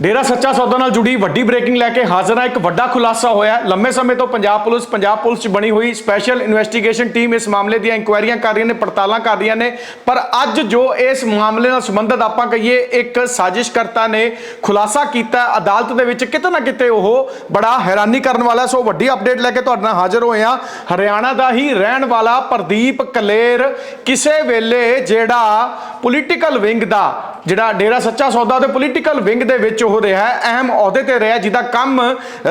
ਡੇਰਾ ਸੱਚਾ ਸੌਦਾ ਨਾਲ ਜੁੜੀ ਵੱਡੀ ਬ੍ਰੇਕਿੰਗ ਲੈ ਕੇ ਹਾਜ਼ਰ ਹਾਂ। ਇੱਕ ਵੱਡਾ ਖੁਲਾਸਾ ਹੋਇਆ ਹੈ। ਲੰਮੇ ਸਮੇਂ ਤੋਂ ਪੰਜਾਬ ਪੁਲਿਸ ਪੰਜਾਬ ਪੁਲਿਸ 'ਚ ਬਣੀ ਹੋਈ ਸਪੈਸ਼ਲ ਇਨਵੈਸਟੀਗੇਸ਼ਨ ਟੀਮ ਇਸ ਮਾਮਲੇ ਦੀਆਂ ਇਨਕੁਆਇਰੀਆਂ ਕਰ ਰਹੀਆਂ ਨੇ, ਪੜਤਾਲਾਂ ਕਰ ਰਹੀਆਂ ਨੇ। ਪਰ ਅੱਜ ਜੋ ਇਸ ਮਾਮਲੇ ਨਾਲ ਸੰਬੰਧਿਤ ਆਪਾਂ ਕਹੀਏ, ਇੱਕ ਸਾਜ਼ਿਸ਼ਕਰਤਾ ਨੇ ਖੁਲਾਸਾ ਕੀਤਾ। ਅਦਾਲਤ ਦੇ ਵਿੱਚ ਕਿਤੇ ਨਾ ਕਿਤੇ ਉਹ ਬੜਾ ਹੈਰਾਨੀ ਕਰਨ ਵਾਲਾ ਸੋ ਵੱਡੀ ਅਪਡੇਟ ਲੈ ਕੇ ਤੁਹਾਡੇ ਨਾਲ ਹਾਜ਼ਰ ਹੋਏ ਹਾਂ। ਹਰਿਆਣਾ ਦਾ ਹੀ ਰਹਿਣ ਵਾਲਾ ਪ੍ਰਦੀਪ ਕਲੇਰ ਕਿਸੇ ਵੇਲੇ ਜਿਹੜਾ ਪੋਲੀਟੀਕਲ ਵਿੰਗ ਦਾ, ਜਿਹੜਾ ਡੇਰਾ ਸੱਚਾ ਸੌਦਾ ਦੇ ਪੋਲੀਟੀਕਲ ਵਿੰਗ ਦੇ ਵਿੱਚ ਉਹ ਰਿਹਾ ਅਹਿਮ ਅਹੁਦੇ ਤੇ ਰਿਹਾ ਜਿਹਦਾ ਕੰਮ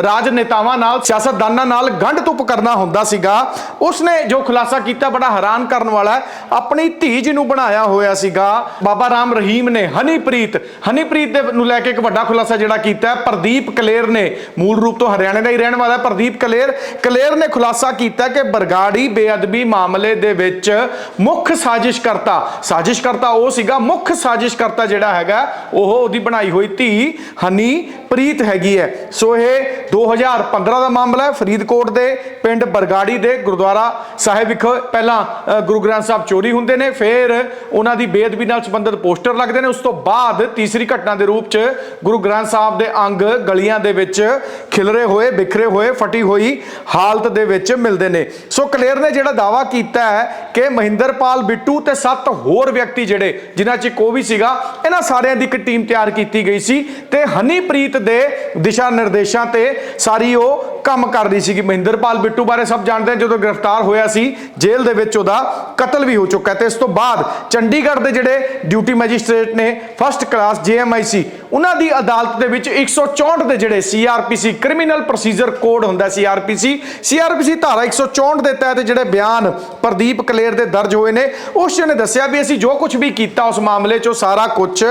ਰਾਜਨੇਤਾਵਾਂ ਨਾਲ, ਸਿਆਸਤਦਾਨਾਂ ਨਾਲ ਗੰਢ ਤੁਪ ਕਰਨਾ ਹੁੰਦਾ ਸੀਗਾ। ਉਸਨੇ ਜੋ ਖੁਲਾਸਾ ਕੀਤਾ, ਬੜਾ ਹੈਰਾਨ ਕਰਨ ਵਾਲਾ ਆਪਣੀ ਧੀ ਜਿਹਨੂੰ ਬਣਾਇਆ ਹੋਇਆ ਸੀਗਾ, ਬਾਬਾ ਰਾਮ ਰਹੀਮ ਨੇ, ਹਨੀਪ੍ਰੀਤ। ਹਨੀਪ੍ਰੀਤ ਦੇ ਨੂੰ ਲੈ ਕੇ ਇੱਕ ਵੱਡਾ ਖੁਲਾਸਾ ਜਿਹੜਾ ਕੀਤਾ ਪ੍ਰਦੀਪ ਕਲੇਰ ਨੇ, ਮੂਲ ਰੂਪ ਤੋਂ ਹਰਿਆਣੇ ਦਾ ਹੀ ਰਹਿਣ ਵਾਲਾ ਪ੍ਰਦੀਪ ਕਲੇਰ। ਕਲੇਰ ਨੇ ਖੁਲਾਸਾ ਕੀਤਾ ਕਿ ਬਰਗਾੜੀ ਬੇਅਦਬੀ ਮਾਮਲੇ ਦੇ ਵਿੱਚ ਮੁੱਖ ਸਾਜ਼ਿਸ਼ਕਰਤਾ ਸਾਜ਼ਿਸ਼ਕਰਤਾ ਉਹ ਸੀਗਾ, ਮੁੱਖ ਸਾਜ਼ਿਸ਼ਕਰਤਾ ਜਿਹੜਾ ਹੈਗਾ, ਉਹ ਉਹਦੀ ਬਣਾਈ ਹੋਈ ਧੀ ਹਨੀ ਪ੍ਰੀਤ ਹੈਗੀ ਹੈ। ਸੋ ਇਹ 2015 ਦਾ ਮਾਮਲਾ ਹੈ। ਫਰੀਦਕੋਟ ਦੇ ਪਿੰਡ ਬਰਗਾੜੀ ਦੇ ਗੁਰਦੁਆਰਾ ਸਾਹਿਬ ਵਿਖੇ ਪਹਿਲਾਂ ਗੁਰੂ ਗ੍ਰੰਥ ਸਾਹਿਬ ਚੋਰੀ ਹੁੰਦੇ ਨੇ। ਫਿਰ ਉਹਨਾਂ ਦੀ ਬੇਅਦਬੀ ਨਾਲ ਸੰਬੰਧਿਤ ਪੋਸਟਰ ਲੱਗਦੇ ਨੇ। ਉਸ ਤੋਂ ਬਾਅਦ ਤੀਸਰੀ ਘਟਨਾ ਦੇ ਰੂਪ 'ਚ ਗੁਰੂ ਗ੍ਰੰਥ ਸਾਹਿਬ ਦੇ ਅੰਗ ਗਲੀਆਂ ਦੇ ਵਿੱਚ ਖਿਲਰੇ ਹੋਏ, ਬਿਖਰੇ ਹੋਏ, ਫਟੀ ਹੋਈ ਹਾਲਤ ਦੇ ਵਿੱਚ ਮਿਲਦੇ ਨੇ। ਸੋ ਕਲੇਰ ਨੇ ਜਿਹੜਾ ਦਾਵਾ ਕੀਤਾ ਹੈ ਕਿ ਮਹਿੰਦਰਪਾਲ ਬਿੱਟੂ ਤੇ ਸੱਤ ਹੋਰ ਵਿਅਕਤੀ ਜਿਹੜੇ, ਜਿਨ੍ਹਾਂ 'ਚ ਇੱਕ ਉਹ ਵੀ ਸੀਗਾ, ਇਹਨਾਂ ਸਾਰਿਆਂ ਦੀ ਇੱਕ ਟੀਮ ਤਿਆਰ ਕੀਤੀ ਗਈ ਸੀ ਤੇ ਹਨੀਪ੍ਰੀਤ ਦੇ ਦਿਸ਼ਾ ਨਿਰਦੇਸ਼ਾਂ ਤੇ ਸਾਰੀ ਉਹ ਕੰਮ ਕਰ ਰਹੀ ਸੀ ਕਿ ਮਹਿੰਦਰਪਾਲ ਬਿੱਟੂ ਬਾਰੇ ਸਭ ਜਾਣਦੇ ਨੇ, ਜਦੋਂ ਗ੍ਰਿਫਤਾਰ ਹੋਇਆ ਸੀ, ਜੇਲ੍ਹ ਦੇ ਵਿੱਚ ਉਹਦਾ ਕਤਲ ਵੀ ਹੋ ਚੁੱਕਾ ਹੈ ਤੇ ਇਸ ਤੋਂ ਬਾਅਦ ਚੰਡੀਗੜ੍ਹ ਦੇ ਜਿਹੜੇ ਡਿਊਟੀ ਮੈਜਿਸਟ੍ਰੇਟ ਨੇ, ਫਸਟ ਕਲਾਸ ਜੀਐਮਆਈਸੀ ਉਹਨਾਂ ਦੀ ਅਦਾਲਤ ਦੇ ਵਿੱਚ 164 ਦੇ ਜਿਹੜੇ ਸੀਆਰਪੀਸੀ, ਕ੍ਰਿਮੀਨਲ ਪ੍ਰੋਸੀਜਰ ਕੋਡ ਹੁੰਦਾ ਸੀਆਰਪੀਸੀ ਸੀਆਰਪੀਸੀ ਧਾਰਾ 164 ਦੇ ਤਹਿਤ ਜਿਹੜੇ ਬਿਆਨ ਪ੍ਰਦੀਪ ਕਲੇਰ ਦੇ ਦਰਜ ਹੋਏ ਨੇ, ਉਸ ਨੇ ਦੱਸਿਆ ਵੀ ਅਸੀਂ ਜੋ ਕੁਝ ਵੀ ਕੀਤਾ ਉਸ ਮਾਮਲੇ 'ਚੋਂ ਸਾਰਾ ਕੁਝ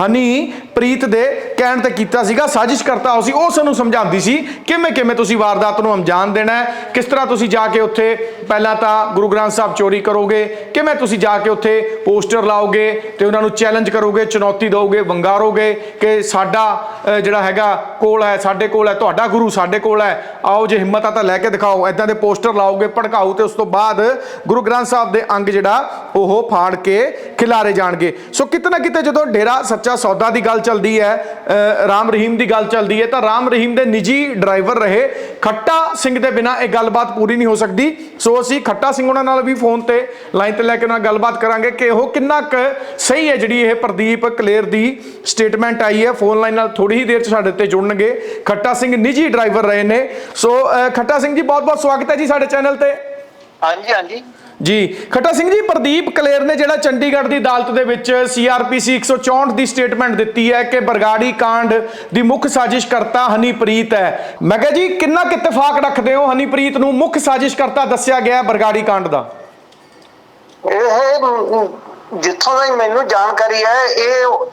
ਹਨੀ ਪ੍ਰੀਤ ਦੇ ਕਹਿਣ ਤੇ ਕੀਤਾ ਸੀਗਾ, ਸਾਜ਼ਿਸ਼ ਕਰਤਾ ਸੀ, ਉਹ ਸਾਨੂੰ ਸਮਝਾਉਂਦੀ ਸੀ, ਕਿਵੇਂ ਕਿਵੇਂ ਤੁਸੀਂ ਵਾਰਦਾਤ ਨੂੰ ਅੰਜਾਮ ਦੇਣਾ ਹੈ, ਕਿਸ ਤਰ੍ਹਾਂ ਤੁਸੀਂ ਜਾ ਕੇ ਉੱਥੇ ਪਹਿਲਾਂ ਤਾਂ ਗੁਰੂ ਗ੍ਰੰਥ ਸਾਹਿਬ ਚੋਰੀ ਕਰੋਗੇ, ਕਿਵੇਂ ਤੁਸੀਂ ਜਾ ਕੇ ਉੱਥੇ ਪੋਸਟਰ ਲਾਓਗੇ ਤੇ ਉਹਨਾਂ ਨੂੰ ਚੈਲੰਜ ਕਰੋਗੇ, ਚੁਣੌਤੀ ਦਿਓਗੇ, ਵੰਗਾਰੋਗੇ ਕਿ ਸਾਡਾ ਜਿਹੜਾ ਹੈਗਾ ਕੋਲ ਹੈ, ਸਾਡੇ ਕੋਲ ਹੈ, ਤੁਹਾਡਾ ਗੁਰੂ ਸਾਡੇ ਕੋਲ ਹੈ, ਆਓ ਜੇ ਹਿੰਮਤ ਆ ਤਾਂ ਲੈ ਕੇ ਦਿਖਾਓ ਐਦਾਂ ਦੇ ਪੋਸਟਰ ਲਾਓਗੇ, ਭੜਕਾਓ ਤੇ ਉਸ ਤੋਂ ਬਾਅਦ ਗੁਰੂ ਗ੍ਰੰਥ ਸਾਹਿਬ ਦੇ ਅੰਗ ਜਿਹੜਾ ਉਹ ਫਾੜ ਕੇ ਖਿਲਾਰੇ ਜਾਣਗੇ। ਸੋ ਕਿਤੇ ਨਾ ਕਿਤੇ ਜਦੋਂ ਡੇਰਾ ਸੱਚਾ ਸੌਦਾ ਦੀ ਗੱਲ ਚੱਲਦੀ ਹੈ ਰਾਮ ਰਹੀਮ ਦੀ ਗੱਲ ਚੱਲਦੀ ਹੈ, ਤਾਂ ਰਾਮ ਰਹੀਮ ਦੇ ਨਿੱਜੀ ਡਰਾਈਵਰ ਰਹੇ ਖੱਟਾ ਸਿੰਘ ਦੇ ਬਿਨਾ ਇਹ ਗੱਲਬਾਤ ਪੂਰੀ ਨਹੀਂ ਹੋ ਸਕਦੀ। ਸੋ ਅਸੀਂ ਖੱਟਾ ਸਿੰਘ ਉਹਨਾਂ ਨਾਲ ਵੀ ਫੋਨ ਤੇ ਲਾਈਨ ਤੇ ਲੈ ਕੇ ਉਹਨਾਂ ਨਾਲ ਗੱਲਬਾਤ ਕਰਾਂਗੇ ਕਿ ਉਹ ਕਿੰਨਾ ਕੁ ਸਹੀ ਹੈ ਜਿਹੜੀ ਇਹ ਪ੍ਰਦੀਪ ਕਲੇਰ ਦੀ ਸਟੇਟਮੈਂਟ ਆਈ ਹੈ। ਫੋਨ ਲਾਈਨ ਨਾਲ ਥੋੜੀ ਹੀ ਦੇਰ ਚ ਸਾਡੇ ਤੇ ਜੁੜਨਗੇ। ਖੱਟਾ ਸਿੰਘ ਨਿੱਜੀ ਡਰਾਈਵਰ ਰਹੇ ਨੇ। ਸੋ ਖੱਟਾ ਸਿੰਘ ਜੀ ਬਹੁਤ ਬਹੁਤ ਸਵਾਗਤ ਹੈ ਜੀ ਸਾਡੇ ਚੈਨਲ ਤੇ। ਹਾਂਜੀ ਹਾਂਜੀ। ਜੀ ਖੱਟਾ ਸਿੰਘ ਜੀ ਪ੍ਰਦੀਪ ਕਲੇਰ ਨੇ ਜਿਹੜਾ ਚੰਡੀਗੜ੍ਹ ਦੀ ਅਦਾਲਤ ਦੇ ਵਿੱਚ ਸੀਆਰਪੀਸੀ 164 ਦੀ ਸਟੇਟਮੈਂਟ ਦਿੱਤੀ ਹੈ ਕਿ ਬਰਗਾੜੀ ਕਾਂਡ ਦੀ ਮੁੱਖ ਸਾਜ਼ਿਸ਼ਕਰਤਾ ਹਨੀਪ੍ਰੀਤ ਹੈ। ਮੈਂ ਕਿਹਾ ਜੀ ਕਿੰਨਾ ਕੁ ਇਤਫਾਕ ਰੱਖਦੇ ਹੋ ਹਨੀਪ੍ਰੀਤ ਨੂੰ? ਮੁੱਖ ਸਾਜ਼ਿਸ਼ਕਰਤਾ ਦੱਸਿਆ ਗਿਆ ਹੈ ਬਰਗਾੜੀ ਕਾਂਡ ਦਾ। ਇਹ ਜਿੱਥੋਂ ਦੀ ਮੈਨੂੰ ਜਾਣਕਾਰੀ ਹੈ ਇਹ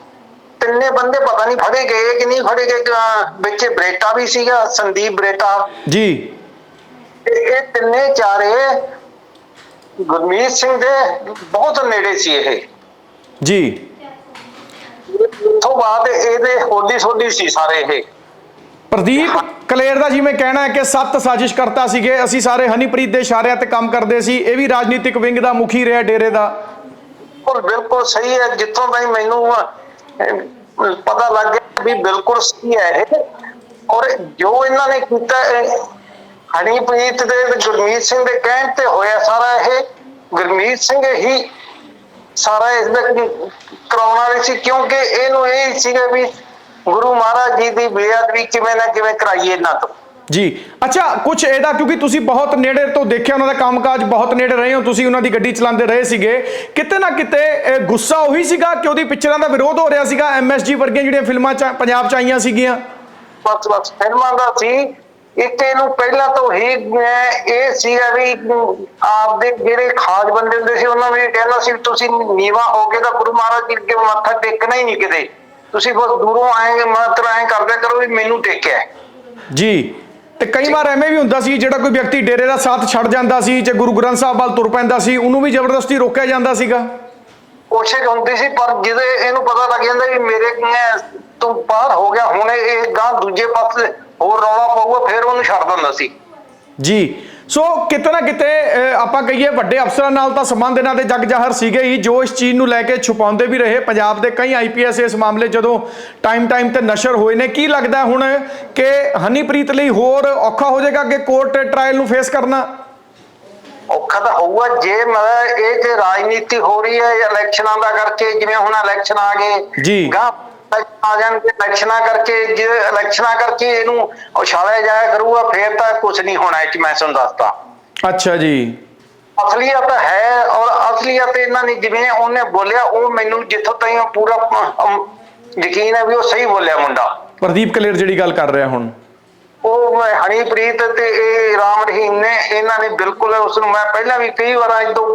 ਤਿੰਨੇ ਬੰਦੇ ਪਤਾ ਨਹੀਂ ਫੜੇ ਗਏ ਕਿ ਨਹੀਂ ਫੜੇ ਗਏ ਵਿੱਚ ਬਰੇਟਾ ਵੀ ਸੀਗਾ ਸੰਦੀਪ ਬਰੇਟਾ। ਜੀ। ਇਹ ਤਿੰਨੇ ਚਾਰੇ ਗੁਰਮੀਤ ਸਿੰਘ ਦੇ ਬਹੁਤ ਨੇੜੇ ਸੀ ਇਹ। ਜੀ। ਤੋਂ ਬਾਅਦ ਇਹਦੇ ਹੋਦੀ ਸੋਦੀ ਸੀ ਸਾਰੇ ਇਹ। ਪ੍ਰਦੀਪ ਕਲੇਰ ਦਾ ਜਿਵੇਂ ਕਹਿਣਾ ਹੈ ਕਿ ਸੱਤ ਸਾਜ਼ਿਸ਼ਕਰਤਾ ਸੀਗੇ ਅਸੀਂ ਸਾਰੇ ਹਨੀਪ੍ਰੀਤ ਦੇ ਇਸ਼ਾਰਿਆਂ ਤੇ ਕੰਮ ਕਰਦੇ ਸੀ ਇਹ ਵੀ ਰਾਜਨੀਤਿਕ ਵਿੰਗ ਦਾ ਮੁਖੀ ਰਿਹਾ ਡੇਰੇ ਦਾ। ਬਿਲਕੁਲ ਬਿਲਕੁਲ ਸਹੀ ਹੈ ਜਿੱਥੋਂ ਤਾਈਂ ਮੈਨੂੰ ਪਤਾ ਲੱਗ ਗਿਆ ਵੀ ਬਿਲਕੁਲ ਸਹੀ ਹੈ ਇਹ। ਔਰ ਜੋ ਇਹਨਾਂ ਨੇ ਕੀਤਾ ਹਨੀਪ੍ਰੀਤ ਦੇ ਗੁਰਮੀਤ ਸਿੰਘ ਦੇ ਕਹਿਣ ਤੇ ਹੋਇਆ ਸਾਰਾ ਇਹ। ਗੁਰਮੀਤ ਸਿੰਘ ਹੀ ਸਾਰਾ ਇਸ ਦਾ ਕਰਾਉਣ ਵਾਲੇ ਸੀ ਕਿਉਂਕਿ ਇਹਨੂੰ ਇਹ ਸੀਗਾ ਵੀ ਗੁਰੂ ਮਹਾਰਾਜ ਜੀ ਦੀ ਬੇਅਦਬੀ ਕਿਵੇਂ ਨਾ ਕਿਵੇਂ ਕਰਾਈਏ ਇਹਨਾਂ ਤੋਂ। ਜੀ ਅੱਛਾ ਕੁਝ ਇਹਦਾ ਕਿਉਂਕਿ ਤੁਸੀਂ ਬਹੁਤ ਨੇੜੇ ਤੋਂ ਦੇਖਿਆ ਉਹਨਾਂ ਦਾ ਕੰਮਕਾਜ ਬਹੁਤ ਨੇੜੇ ਰਹੇ ਹੋ ਤੁਸੀਂ ਉਹਨਾਂ ਦੀ ਗੱਡੀ ਚਲਾਉਂਦੇ ਰਹੇ ਸੀਗੇ। ਕਿਤੇ ਨਾ ਕਿਤੇ ਇਹ ਗੁੱਸਾ ਉਹੀ ਸੀਗਾ ਕਿ ਉਹਦੀ ਪਿਕਚਰਾਂ ਦਾ ਵਿਰੋਧ ਹੋ ਰਿਹਾ ਸੀਗਾ ਐਮਐਸਜੀ ਵਰਗੀਆਂ ਜਿਹੜੀਆਂ ਫਿਲਮਾਂ ਚ ਪੰਜਾਬ ਚ ਆਈਆਂ ਸੀਗੀਆਂ। ਬਸ ਬਸ ਫਿਲਮਾਂ ਦਾ ਸੀ। ਇੱਕ ਇਹਨੂੰ ਪਹਿਲਾਂ ਤੋਂ ਹੀ ਇਹ ਸੀਗਾ ਵੀ ਆਪਦੇ ਜਿਹੜੇ ਖਾਸ ਬੰਦੇ ਹੁੰਦੇ ਸੀ ਉਹਨਾਂ ਨੂੰ ਕਹਿੰਦਾ ਸੀ ਤੁਸੀਂ ਨੀਵਾ ਹੋ ਕੇ ਤਾਂ ਗੁਰੂ ਮਹਾਰਾਜ ਜੀ ਅੱਗੇ ਮੱਥਾ ਟੇਕਣਾ ਹੀ ਨਹੀਂ ਕਿਤੇ। ਤੁਸੀਂ ਬਸ ਦੂਰੋਂ ਆਏਗੇ ਮਾਤਰ ਐਂ ਕਰਦੇ ਕਰੋ ਵੀ ਮੈਨੂੰ ਟੇਕਿਆ। ਜੀ ਤੇ ਕਈ ਵਾਰ ਐਵੇਂ ਵੀ ਹੁੰਦਾ ਸੀ ਜਿਹੜਾ ਕੋਈ ਵਿਅਕਤੀ ਡੇਰੇ ਦਾ ਸਾਥ ਛੱਡ ਜਾਂਦਾ ਸੀ ਜੇ ਗੁਰੂ ਗ੍ਰੰਥ ਸਾਹਿਬ ਵੱਲ ਤੁਰ ਪੈਂਦਾ ਸੀ ਉਹਨੂੰ ਵੀ ਜ਼ਬਰਦਸਤੀ ਰੋਕਿਆ ਜਾਂਦਾ ਸੀਗਾ? ਕੋਸ਼ਿਸ਼ ਹੁੰਦੀ ਸੀ ਪਰ ਜਿਹਦੇ ਇਹਨੂੰ ਪਤਾ ਲੱਗ ਜਾਂਦਾ ਵੀ ਮੇਰੇ ਤੋਂ ਬਾਹਰ ਹੋ ਗਿਆ ਹੁਣ ਇਹ ਗਾਂ ਦੂਜੇ ਪਾਸੇ ਹੋਰ ਰੌਲਾ ਪਊਗਾ ਫਿਰ ਉਹਨੂੰ ਛੱਡ ਦਿੰਦਾ ਸੀ। ਜੀ ਸੋ ਕਿਤੇ ਨਾ ਕਿਤੇ ਆਪਾਂ ਕਹੀਏ ਵੱਡੇ ਅਫਸਰਾਂ ਨਾਲ ਤਾਂ ਸੰਬੰਧ ਇਹਨਾਂ ਦੇ ਜਗ ਜ਼ਾਹਰ ਸੀਗੇ ਹੀ ਜੋ ਇਸ ਚੀਜ਼ ਨੂੰ ਲੈ ਕੇ ਛੁਪਾਉਂਦੇ ਵੀ ਰਹੇ। ਪੰਜਾਬ ਦੇ ਕਈ ਆਈਪੀਐਸ ਇਸ ਮਾਮਲੇ ਜਦੋਂ ਟਾਈਮ ਟਾਈਮ ਤੇ ਨਸ਼ਰ ਹੋਏ ਨੇ ਕੀ ਲੱਗਦਾ ਹੁਣ ਕਿ ਹਨੀਪ੍ਰੀਤ ਲਈ ਹੋਰ ਔਖਾ ਹੋ ਜਾਏਗਾ ਕਿ ਕੋਰਟ ਟ੍ਰਾਇਲ ਨੂੰ ਫੇਸ ਕਰਨਾ? ਔਖਾ ਤਾਂ ਹੋਊਗਾ ਜੇ ਮਤਲਬ ਇਹ ਤੇ ਰਾਜਨੀਤੀ ਹੋ ਰਹੀ ਹੈ ਇਲੈਕਸ਼ਨਾਂ ਦਾ ਕਰਕੇ ਜਿਵੇਂ ਹੁਣ ਇਲੈਕਸ਼ਨ ਆ ਗਏ। ਜੀ। ਗਾਂ ਆ ਜਾਣਗੇ ਇਲੈਕਸ਼ਨਾਂ ਕਰਕੇ ਜੇ ਇਲੈਕਸ਼ਨਾਂ ਕਰਕੇ ਇਹਨੂੰ ਉਛਾਲਿਆ ਜਾਇਆ ਕਰੂਗਾ ਫੇਰ ਤਾਂ ਕੁਝ ਨਹੀਂ ਹੋਣਾ ਇਹ ਚ ਮੈਂ ਤੁਹਾਨੂੰ ਦੱਸਦਾ। ਅੱਛਾ ਜੀ। ਅਸਲੀਅਤ ਹੈ ਔਰ ਅਸਲੀਅਤ ਇਹਨਾਂ ਨੇ ਜਿਵੇਂ ਉਹਨੇ ਬੋਲਿਆ ਉਹ ਮੈਨੂੰ ਜਿੱਥੋਂ ਤਾਈਂ ਪੂਰਾ ਯਕੀਨ ਹੈ ਵੀ ਉਹ ਸਹੀ ਬੋਲਿਆ ਮੁੰਡਾ। ਪ੍ਰਦੀਪ ਕਲੇਰ ਜਿਹੜੀ ਗੱਲ ਕਰ ਰਿਹਾ ਹੁਣ। ਉਹ ਮੈਂ ਹਨੀਪ੍ਰੀਤ ਤੇ ਇਹ ਰਾਮ ਰਹੀਮ ਨੇ ਇਹਨਾਂ ਨੇ ਬਿਲਕੁਲ ਉਸ ਨੂੰ ਮੈਂ ਪਹਿਲਾਂ ਵੀ ਕਈ ਵਾਰ ਅੱਜ ਤੋਂ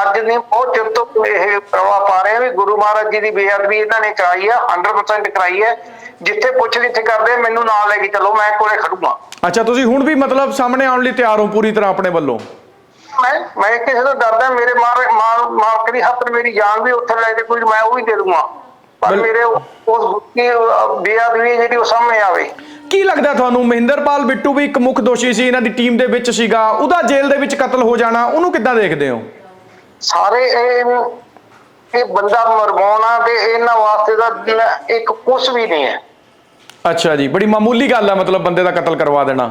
ਅੱਜ ਨਹੀਂ ਬਹੁਤ ਚਿਰ ਤੋਂ ਇਹ ਰੌਲਾ ਪਾ ਰਹੇ ਆ ਵੀ ਗੁਰੂ ਮਹਾਰਾਜ ਜੀ ਦੀ ਬੇਅਦਬੀ ਇਹਨਾਂ ਨੇ ਕਰਾਈ ਆ 100% ਕਰਾਈ ਹੈ ਜਿੱਥੇ ਪੁੱਛ ਗਿੱਛ ਕਰਦੇ ਮੈਨੂੰ ਨਾਲ ਲੈ ਕੇ ਚੱਲੋ ਮੈਂ ਕੋਲੇ ਖੜੂਗਾ। ਅੱਛਾ ਤੁਸੀਂ ਹੁਣ ਵੀ ਮਤਲਬ ਸਾਹਮਣੇ ਆਉਣ ਲਈ ਤਿਆਰ ਹੋ ਪੂਰੀ ਤਰ੍ਹਾਂ ਆਪਣੇ ਵੱਲੋਂ? ਮੈਂ ਮੈਂ ਕਿਸੇ ਤੋਂ ਡਰਦਾ ਮੇਰੇ ਮਾਰ ਮਾਲਕ ਦੀ ਹੱਥ ਮੇਰੀ ਜਾਨ ਵੀ ਉੱਥੇ ਲੈ ਕੇ ਕੋਈ ਮੈਂ ਉਹ ਵੀ ਦੇ ਦੂੰਗਾ। ਪਰ ਮੇਰੇ ਉਸ ਬੁੱਕੀ ਬੇਅਦਬੀ ਜਿਹੜੀ ਉਹ ਸਾਹਮਣੇ ਆਵੇ। ਕੀ ਲੱਗਦਾ ਤੁਹਾਨੂੰ? ਮਹਿੰਦਰਪਾਲ ਬਿੱਟੂ ਵੀ ਇੱਕ ਮੁੱਖ ਦੋਸ਼ੀ ਸੀ ਇਹਨਾਂ ਦੀ ਟੀਮ ਦੇ ਵਿੱਚ ਸੀਗਾ। ਉਹਦਾ ਜੇਲ੍ਹ ਦੇ ਵਿੱਚ ਕਤਲ ਹੋ ਜਾਣਾ ਉਹਨੂੰ ਕਿੱਦਾਂ ਦੇਖਦੇ ਹੋ? ਸਾਰੇ ਇਹ ਇਹ ਬੰਦਾ ਮਰਵਾਉਣਾ ਤੇ ਇਹਨਾਂ ਵਾਸਤੇ ਦਾ ਇੱਕ ਕੁਛ ਵੀ ਨਹੀਂ ਹੈ। ਅੱਛਾ ਜੀ ਬੜੀ ਮਾਮੂਲੀ ਗੱਲ ਹੈ ਮਤਲਬ ਬੰਦੇ ਦਾ ਕਤਲ ਕਰਵਾ ਦੇਣਾ।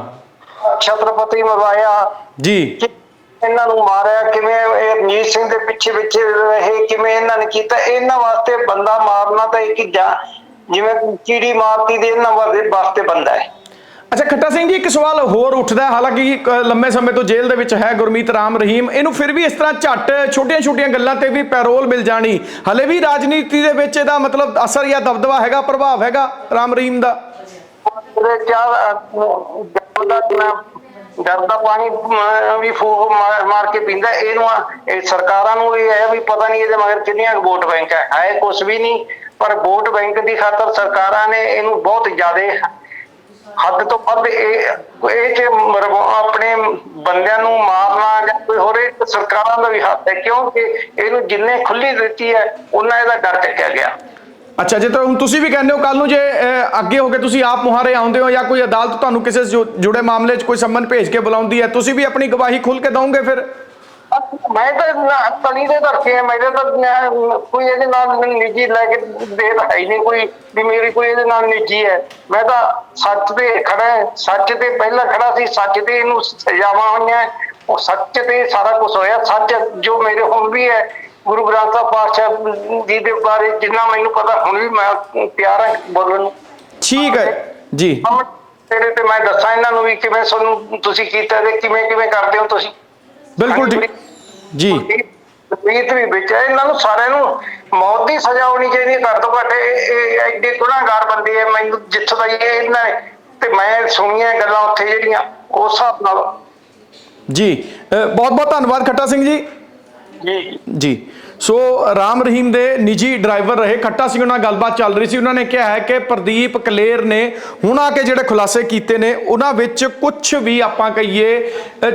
ਛਤਰਪਤੀ ਮਰਵਾਇਆ। ਜੀ। ਇਹਨਾਂ ਨੂੰ ਮਾਰਿਆ ਕਿਵੇਂ ਇਹ ਰਣਜੀਤ ਸਿੰਘ ਦੇ ਪਿੱਛੇ ਪਿੱਛੇ ਰਹੇ ਕਿਵੇਂ ਇਹਨਾਂ ਨੇ ਕੀਤਾ ਇਹਨਾਂ ਵਾਸਤੇ ਬੰਦਾ ਮਾਰਨਾ ਤਾਂ ਇੱਕ ਜਾ ਜਿਵੇਂ ਕੀੜੀ ਮਾਰਤੀ ਦੇ ਇਹਨਾਂ ਵਾਸਤੇ ਵਾਸਤੇ ਬੰਦਾ ਹੈ। ਅੱਛਾ ਖੱਟਾ ਸਿੰਘ ਜੀ ਇੱਕ ਸਵਾਲ ਹੋਰ ਉੱਠਦਾ ਹਾਲਾਂਕਿ ਇੱਕ ਲੰਮੇ ਸਮੇਂ ਤੋਂ ਜੇਲ੍ਹ ਦੇ ਵਿੱਚ ਹੈ ਗੁਰਮੀਤ ਰਾਮ ਰਹੀਮ। ਇਹਨੂੰ ਫਿਰ ਵੀ ਇਸ ਤਰ੍ਹਾਂ ਝੱਟ ਛੋਟੀਆਂ-ਛੋਟੀਆਂ ਗੱਲਾਂ ਤੇ ਵੀ ਪੈਰੋਲ ਮਿਲ ਜਾਣੀ। ਹਲੇ ਵੀ ਰਾਜਨੀਤੀ ਦੇ ਵਿੱਚ ਇਹਦਾ ਮਤਲਬ ਅਸਰ ਜਾਂ ਦਬਦਬਾ ਹੈਗਾ ਪ੍ਰਭਾਵ ਹੈਗਾ ਰਾਮ ਰਹੀਮ ਦਾ? ਡਰਦਾ ਪਾਣੀ ਵੀ ਫੂਕ ਮਾਰ ਕੇ ਪੀਂਦਾ ਇਹਨੂੰ ਸਰਕਾਰਾਂ ਨੂੰ ਇਹ ਹੈ ਵੀ ਪਤਾ ਨਹੀਂ ਇਹਦੇ ਮਗਰ ਕਿੰਨੀਆਂ ਵੋਟ ਬੈਂਕ ਹੈ। ਹੈ ਕੁਝ ਵੀ ਨਹੀਂ। ਪਰ ਵੋਟ ਬੈਂਕ ਦੀ ਖਾਤਰ ਸਰਕਾਰਾਂ ਨੇ ਇਹਨੂੰ ਬਹੁਤ ਜ਼ਿਆਦਾ ਹੱਦ ਤੋਂ ਵੱਧ ਇਹ ਇਹ ਚ ਆਪਣੇ ਬੰਦਿਆਂ ਨੂੰ ਮਾਰਨਾ ਜਾਂ ਕੋਈ ਹੋਰ ਸਰਕਾਰਾਂ ਦਾ ਵੀ ਹੱਥ ਹੈ, ਕਿਉਂਕਿ ਇਹਨੂੰ ਜਿੰਨੇ ਖੁੱਲੀ ਦਿੱਤੀ ਹੈ, ਉਹਨਾਂ ਇਹਦਾ ਡਰ ਚੱਕਿਆ ਗਿਆ। ਅੱਛਾ ਜੇ ਤਾਂ ਹੁਣ ਤੁਸੀਂ ਵੀ ਕਹਿੰਦੇ ਹੋ ਕੱਲ ਨੂੰ ਜੇ ਅੱਗੇ ਹੋ ਕੇ ਤੁਸੀਂ ਆਪ ਮੁਹਾਰੇ ਆਉਂਦੇ ਹੋ ਜਾਂ ਕੋਈ ਅਦਾਲਤ ਤੁਹਾਨੂੰ ਕਿਸੇ ਜੁੜੇ ਮਾਮਲੇ 'ਚ ਕੋਈ ਸੰਬੰਧ ਭੇਜ ਕੇ ਬੁਲਾਉਂਦੀ ਹੈ, ਤੁਸੀਂ ਵੀ ਆਪਣੀ ਗਵਾਹੀ ਖੁੱਲ ਕੇ ਦਵੋਗੇ ਫਿਰ? ਮੈਂ ਤਾਂ ਤਲੀ ਦੇ ਧਰਕੇ ਆ ਮੇਰੇ ਤਾਂ ਕੋਈ ਇਹਦੇ ਨਾਲ ਨਿੱਜੀ ਲੈ ਕੇ ਦੇ ਤਾਂ ਹੈ ਨਹੀਂ ਕੋਈ ਵੀ ਮੇਰੀ ਕੋਈ ਇਹਦੇ ਨਾਲ ਨਿੱਜੀ ਹੈ। ਮੈਂ ਤਾਂ ਸੱਚ ਤੇ ਖੜਾ ਸੱਚ ਤੇ ਪਹਿਲਾਂ ਖੜਾ ਸੀ ਸੱਚ ਤੇ ਇਹਨੂੰ ਸਜ਼ਾਵਾਂ ਹੋਈਆਂ। ਉਹ ਸੱਚ ਤੇ ਸਾਰਾ ਕੁਝ ਹੋਇਆ ਸੱਚ ਜੋ ਮੇਰੇ ਹੁਣ ਵੀ ਹੈ। ਗੁਰੂ ਗ੍ਰੰਥ ਸਾਹਿਬ ਪਾਤਸ਼ਾਹ ਜੀ ਦੇ ਬਾਰੇ ਜਿੰਨਾ ਮੈਨੂੰ ਪਤਾ ਹੁਣ ਵੀ ਮੈਂ ਤਿਆਰ ਹਾਂ ਬੋਲਣ ਨੂੰ। ਠੀਕ ਹੈ ਜੀ। ਤੇਰੇ ਤੇ ਮੈਂ ਦੱਸਾਂ ਇਹਨਾਂ ਨੂੰ ਵੀ ਕਿਵੇਂ ਤੁਹਾਨੂੰ ਤੁਸੀਂ ਕੀਤਾ ਤੇ ਕਿਵੇਂ ਕਿਵੇਂ ਕਰਦੇ ਹੋ ਤੁਸੀਂ? ਬਿਲਕੁਲ ਠੀਕ। ਜੀ। ਰੀਤ ਵੀ ਵਿੱਚ ਹੈ ਇਹਨਾਂ ਨੂੰ ਸਾਰਿਆਂ ਨੂੰ ਮੌਤ ਦੀ ਸਜ਼ਾ ਹੋਣੀ ਚਾਹੀਦੀ ਹੈ ਘੱਟ ਤੋਂ ਘੱਟ ਇਹ ਐਡੇ ਗੁਨਾਹਗਾਰ ਬੰਦੇ ਹੈ ਮੈਨੂੰ ਜਿੱਥੋਂ ਦਾ ਇਹ ਇਹਨਾਂ ਨੇ ਤੇ ਮੈਂ ਸੁਣੀਆਂ ਗੱਲਾਂ ਉੱਥੇ ਜਿਹੜੀਆਂ ਉਸ ਹਿਸਾਬ ਨਾਲ। ਜੀ ਬਹੁਤ ਬਹੁਤ ਧੰਨਵਾਦ ਖੱਟਾ ਸਿੰਘ ਜੀ। ਜੀ। ਜੀ। ਸੋ ਰਾਮ ਰਹੀਮ ਦੇ ਨਿੱਜੀ ਡਰਾਈਵਰ ਰਹੇ ਖੱਟਾ ਸਿੰਘ ਨਾਲ ਗੱਲਬਾਤ ਚੱਲ ਰਹੀ ਸੀ। ਉਹਨਾਂ ਨੇ ਕਿਹਾ ਹੈ ਕਿ ਪ੍ਰਦੀਪ ਕਲੇਰ ਨੇ ਹੁਣ ਆ ਕੇ ਜਿਹੜੇ ਖੁਲਾਸੇ ਕੀਤੇ ਨੇ, ਉਹਨਾਂ ਵਿੱਚ ਕੁਝ ਵੀ ਆਪਾਂ ਕਹੀਏ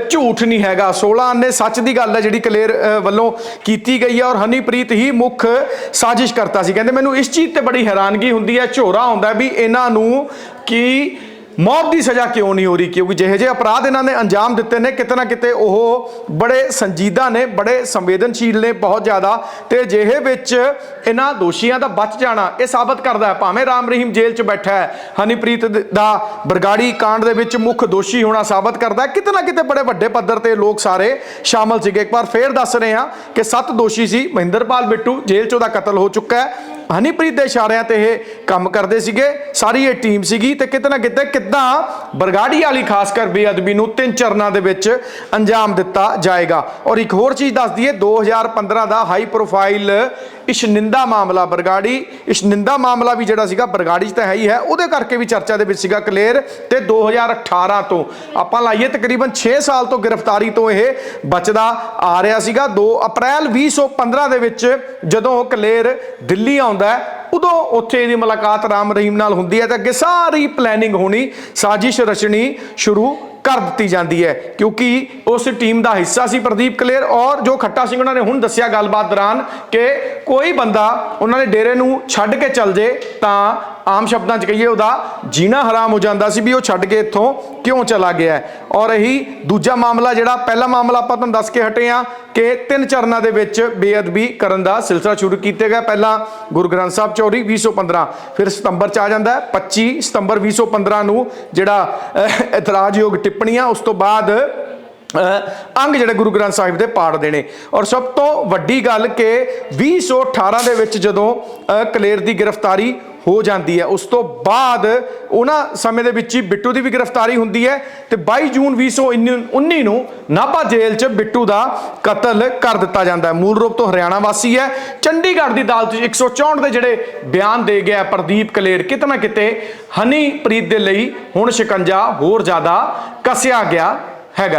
ਝੂਠ ਨਹੀਂ ਹੈਗਾ। 16 ਆਨੇ ਸੱਚ ਦੀ ਗੱਲ ਹੈ ਜਿਹੜੀ ਕਲੇਰ ਵੱਲੋਂ ਕੀਤੀ ਗਈ ਹੈ ਔਰ ਹਨੀਪ੍ਰੀਤ ਹੀ ਮੁੱਖ ਸਾਜ਼ਿਸ਼ ਕਰਤਾ ਸੀ। ਕਹਿੰਦੇ, ਮੈਨੂੰ ਇਸ ਚੀਜ਼ ਤੇ ਬੜੀ ਹੈਰਾਨਗੀ ਹੁੰਦੀ ਹੈ, ਝੋਰਾ ਹੁੰਦਾ ਵੀ ਇਹਨਾਂ ਨੂੰ ਕਿ ਮੌਤ ਦੀ ਸਜ਼ਾ ਕਿਉਂ ਨਹੀਂ ਹੋ ਰਹੀ? ਕਿਉਂਕਿ ਜਿਹੇ ਜਿਹੇ ਅਪਰਾਧ ਇਹਨਾਂ ਨੇ ਅੰਜਾਮ ਦਿੱਤੇ ਨੇ, ਕਿਤੇ ਨਾ ਕਿਤੇ ਉਹ ਬੜੇ ਸੰਜੀਦਾ ਨੇ, ਬੜੇ ਸੰਵੇਦਨਸ਼ੀਲ ਨੇ, ਬਹੁਤ ਜ਼ਿਆਦਾ। ਤੇ ਜਿਹੇ ਵਿੱਚ ਇਹਨਾਂ ਦੋਸ਼ੀਆਂ ਦਾ ਬਚ ਜਾਣਾ, ਇਹ ਸਾਬਤ ਕਰਦਾ ਹੈ। ਭਾਵੇਂ ਰਾਮ ਰਹੀਮ ਜੇਲ੍ਹ 'ਚ ਬੈਠਾ ਹੈ, ਹਨੀਪ੍ਰੀਤ ਦਾ ਬਰਗਾੜੀ ਕਾਂਡ ਦੇ ਵਿੱਚ ਮੁੱਖ ਦੋਸ਼ੀ ਹੋਣਾ ਸਾਬਤ ਕਰਦਾ ਹੈ। ਕਿਤੇ ਨਾ ਕਿਤੇ ਬੜੇ ਵੱਡੇ ਪੱਧਰ ਤੇ ਲੋਕ ਸਾਰੇ ਸ਼ਾਮਲ ਸੀਗੇ। ਇੱਕ ਵਾਰ ਫੇਰ ਦੱਸ ਰਹੇ ਹਾਂ ਕਿ ਸੱਤ ਦੋਸ਼ੀ ਸੀ। ਮਹਿੰਦਰਪਾਲ ਬਿੱਟੂ ਜੇਲ੍ਹ 'ਚ ਉਹਦਾ ਕਤਲ ਹੋ ਚੁੱਕਾ ਹੈ। ਹਨੀਪ੍ਰੀਤ ਦੇ ਇਸ਼ਾਰਿਆਂ ਤੇ ਇਹ ਕੰਮ ਕਰਦੇ ਸੀਗੇ। ਸਾਰੀ ਇਹ ਟੀਮ ਸੀਗੀ ਤੇ ਕਿਤੇ ਨਾ ਕਿਤੇ ਕਿੱਦਾਂ ਬਰਗਾੜੀ ਵਾਲੀ ਖਾਸ ਕਰ ਬੇਅਦਬੀ ਨੂੰ ਤਿੰਨ ਚਰਨਾਂ ਦੇ ਵਿੱਚ ਅੰਜਾਮ ਦਿੱਤਾ ਜਾਏਗਾ। ਔਰ ਇੱਕ ਹੋਰ ਚੀਜ਼ ਦੱਸ ਦਈਏ 2015 ਦਾ ਹਾਈ ਪ੍ਰੋਫਾਈਲ ਇਸ਼ਨਿੰਦਾ ਮਾਮਲਾ ਬਰਗਾੜੀ ਇਸ਼ਨਿੰਦਾ ਮਾਮਲਾ ਵੀ ਜਿਹੜਾ ਸੀਗਾ ਬਰਗਾੜੀ 'ਚ ਤਾਂ ਹੈ ਹੀ ਹੈ। ਉਹਦੇ ਕਰਕੇ ਵੀ ਚਰਚਾ ਦੇ ਵਿੱਚ ਸੀਗਾ ਕਲੀਅਰ ਤੇ 2018 ਤੋਂ। ਆਪਾਂ ਲਾਈਏ ਤਕਰੀਬਨ 6 ਸਾਲ ਤੋਂ ਗ੍ਰਿਫਤਾਰੀ ਤੋਂ ਇਹ ਬਚਦਾ ਆ ਰਿਹਾ ਸੀਗਾ। 2 ਅਪ੍ਰੈਲ 2015 ਦੇ ਵਿੱਚ ਜਦੋਂ ਕਲੇਰ ਦਿੱਲੀ ਆਉਂਦਾ ਹੈ। ਉਦੋਂ ਉੱਥੇ ਇਹਦੀ ਮੁਲਾਕਾਤ ਰਾਮ ਰਹੀਮ ਨਾਲ ਹੁੰਦੀ ਹੈ ਤੇ ਅੱਗੇ ਸਾਰੀ ਪਲੈਨਿੰਗ ਹੋਣੀ, ਸਾਜ਼ਿਸ਼ ਰਚਣੀ ਸ਼ੁਰੂ ਕਰ ਦਿੱਤੀ ਜਾਂਦੀ ਹੈ। ਕਿਉਂਕਿ ਉਸ ਟੀਮ ਦਾ ਹਿੱਸਾ ਸੀ ਪ੍ਰਦੀਪ ਕਲੇਰ ਔਰ ਜੋ ਖੱਟਾ ਸਿੰਘ ਉਹਨਾਂ ਨੇ ਹੁਣ ਦੱਸਿਆ ਗੱਲਬਾਤ ਦੌਰਾਨ ਕਿ ਕੋਈ ਬੰਦਾ ਉਹਨਾਂ ਦੇ ਡੇਰੇ ਨੂੰ ਛੱਡ ਕੇ ਚੱਲ ਜੇ ਤਾਂ ਆਮ ਸ਼ਬਦਾਂ 'ਚ ਕਹੀਏ ਉਹਦਾ ਜੀਣਾ ਹਰਾਮ ਹੋ ਜਾਂਦਾ ਸੀ ਵੀ ਉਹ ਛੱਡ ਕੇ ਇੱਥੋਂ ਕਿਉਂ ਚਲਾ ਗਿਆ ਔਰ ਇਹੀ ਦੂਜਾ ਮਾਮਲਾ ਜਿਹੜਾ ਪਹਿਲਾ ਮਾਮਲਾ ਆਪਾਂ ਤੁਹਾਨੂੰ ਦੱਸ ਕੇ ਹਟੇ ਆ ਕਿ ਤਿੰਨ ਚਰਨਾਂ ਦੇ ਵਿੱਚ ਬੇਅਦਬੀ ਕਰਨ ਦਾ ਸਿਲਸਿਲਾ ਸ਼ੁਰੂ ਕੀਤਾ ਗਿਆ। ਪਹਿਲਾਂ ਗੁਰੂ ਗ੍ਰੰਥ ਸਾਹਿਬ ਚੋਰੀ 2015 ਫਿਰ ਸਤੰਬਰ ਚ ਆ ਜਾਂਦਾ ਹੈ 25 ਸਤੰਬਰ 2015 ਨੂੰ ਜਿਹੜਾ ਅਹ, ਇਤਰਾਜ਼ਯੋਗ ਟਿੱਪਣੀਆਂ ਉਸ ਤੋਂ ਬਾਅਦ ਅੰਗ ਜਿਹੜੇ ਗੁਰੂ ਗ੍ਰੰਥ ਸਾਹਿਬ ਦੇ ਪਾੜ ਦੇਣੇ। ਔਰ ਸਭ ਤੋਂ ਵੱਡੀ ਗੱਲ ਕਿ 2018 ਦੇ ਵਿੱਚ ਜਦੋਂ ਕਲੇਰ ਦੀ ਗ੍ਰਿਫਤਾਰੀ ਹੋ ਜਾਂਦੀ ਹੈ। ਉਸ ਤੋਂ ਬਾਅਦ ਉਹਨਾਂ ਸਮੇਂ ਦੇ ਵਿੱਚ ਹੀ ਬਿੱਟੂ ਦੀ ਵੀ ਗ੍ਰਿਫਤਾਰੀ ਹੁੰਦੀ ਹੈ ਤੇ 22 ਜੂਨ 2019 ਨੂੰ ਨਾਭਾ ਜੇਲ੍ਹ 'ਚ ਬਿੱਟੂ ਦਾ ਕਤਲ ਕਰ ਦਿੱਤਾ ਜਾਂਦਾ ਹੈ। ਮੂਲ ਰੂਪ ਤੋਂ ਹਰਿਆਣਾ ਵਾਸੀ ਹੈ। ਚੰਡੀਗੜ੍ਹ ਦੀ ਅਦਾਲਤ 'ਚ 164 ਦੇ ਜਿਹੜੇ ਬਿਆਨ ਦੇ ਗਿਆ ਪ੍ਰਦੀਪ ਕਲੇਰ, ਕਿਤੇ ਨਾ ਕਿਤੇ ਹਨੀਪ੍ਰੀਤ ਦੇ ਲਈ ਹੁਣ ਸ਼ਿਕੰਜਾ ਹੋਰ ਜ਼ਿਆਦਾ ਕੱਸਿਆ ਗਿਆ ਹੈਗਾ।